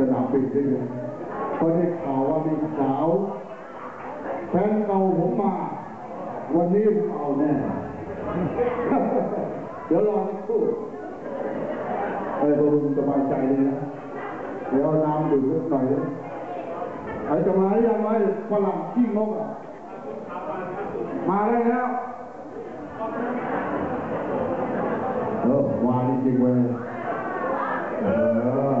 สนามบินด้วยนก็ได้ข่าวว่ามีสาวแฟนเก่าผมมา วันนี้ผมเอาแน่เดี๋ยวรอสักครู่เออผมสบายใจเลยนะ เดี๋ยวน้ำดื่มสักหน่อยนะไอ้จะมาหรือยังไงฝรั่งขี้งกอะมาได้แล้วเออวาจริงๆเว้ยเออ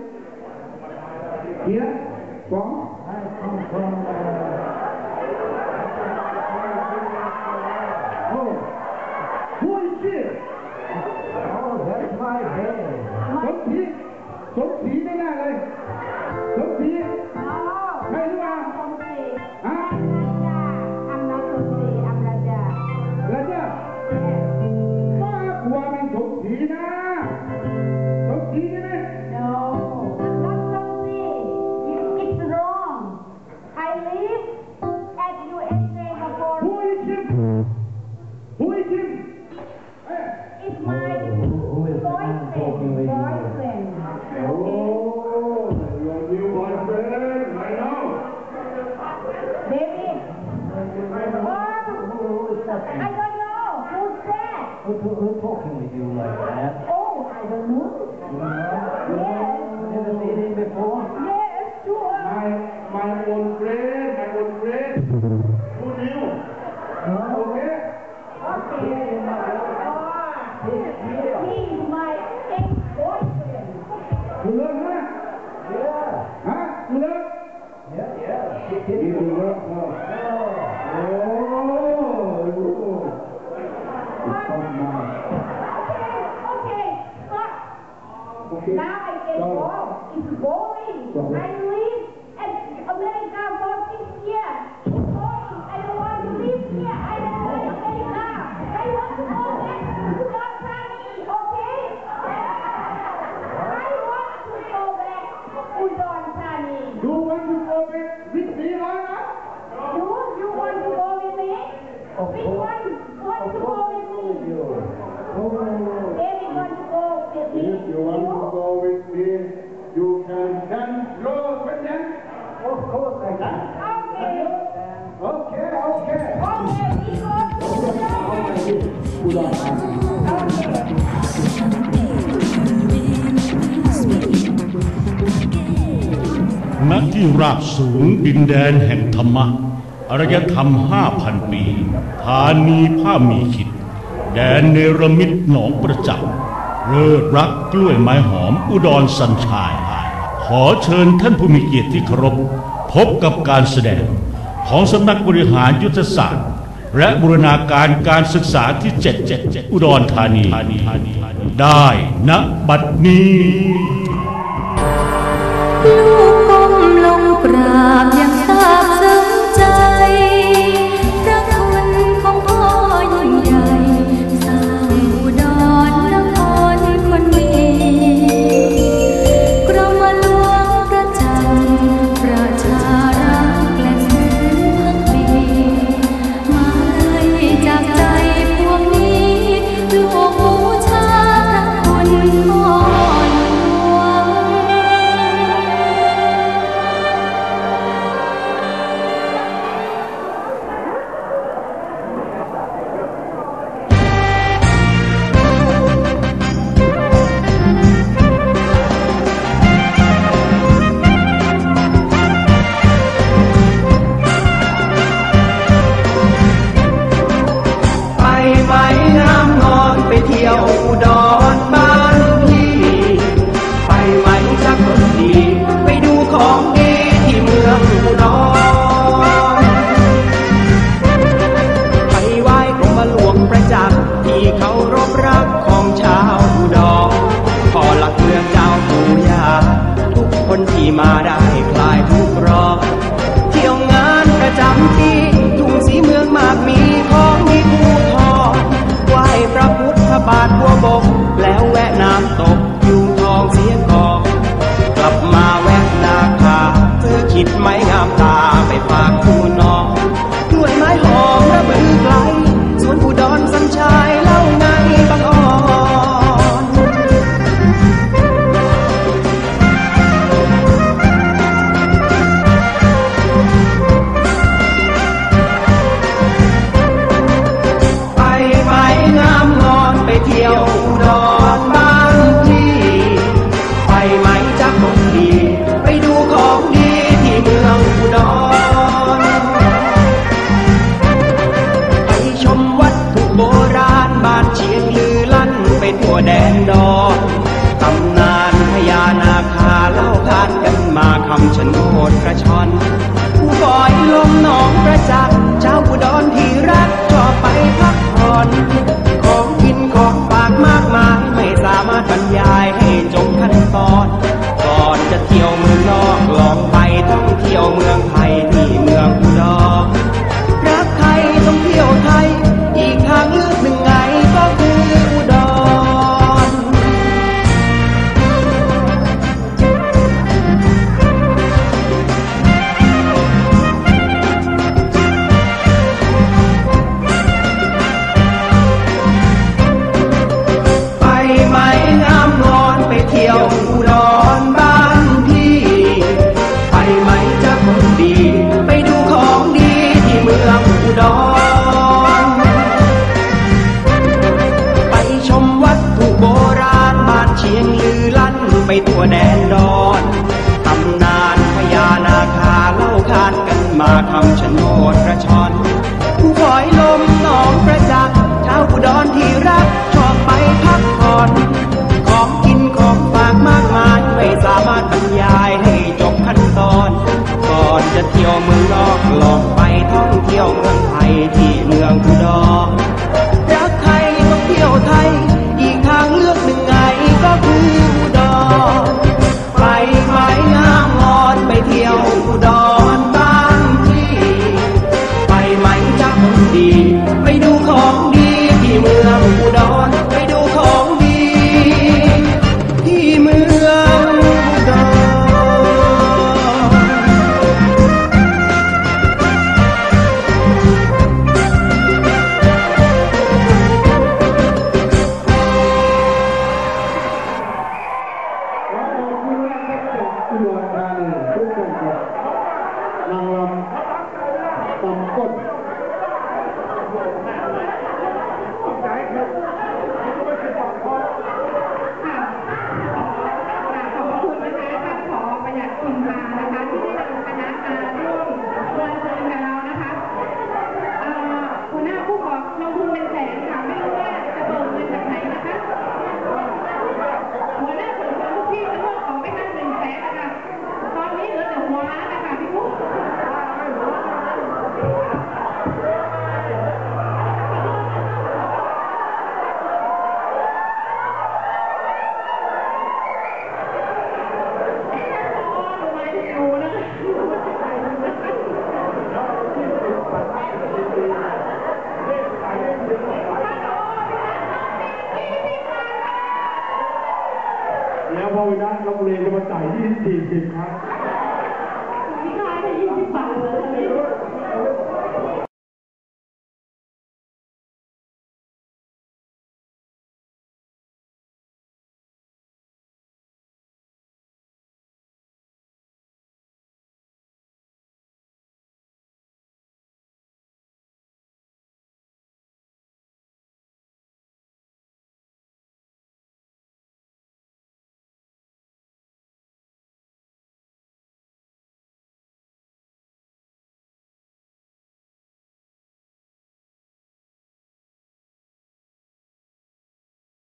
can we do like that? Oh, I don't know. Now it's involved. It's going. ณที่ราบสูงดินแดนแห่งธรรมะอารยธรรมห้าพันปี ธานีผ้ามีขิด แดนเนรมิตหนองประจักษ์เลิศรักกล้วยไม้หอมอุดรสัญชาย ขอเชิญท่านผู้มีเกียรติที่เคารพ พบกับการแสดงของสำนักบริหารยุทธศาสตร์ และบูรณาการการศึกษาที่ 77 อุดรธานี ได้ณบัดนี้ รักของชาวอุดรขอหลักเมืองเจ้าปู่ยาทุกคนที่มาได้คลายทุกร้อนเที่ยวงานประจำปีทุ่งสีเมืองมากมีของมีผู้ทองไหว้พระพุทธบาทบัวบกแล้วแวะน้ำตกยุงทองเสียก่อน And all. đó เลงมาใส่ยี่สี่สิบครับ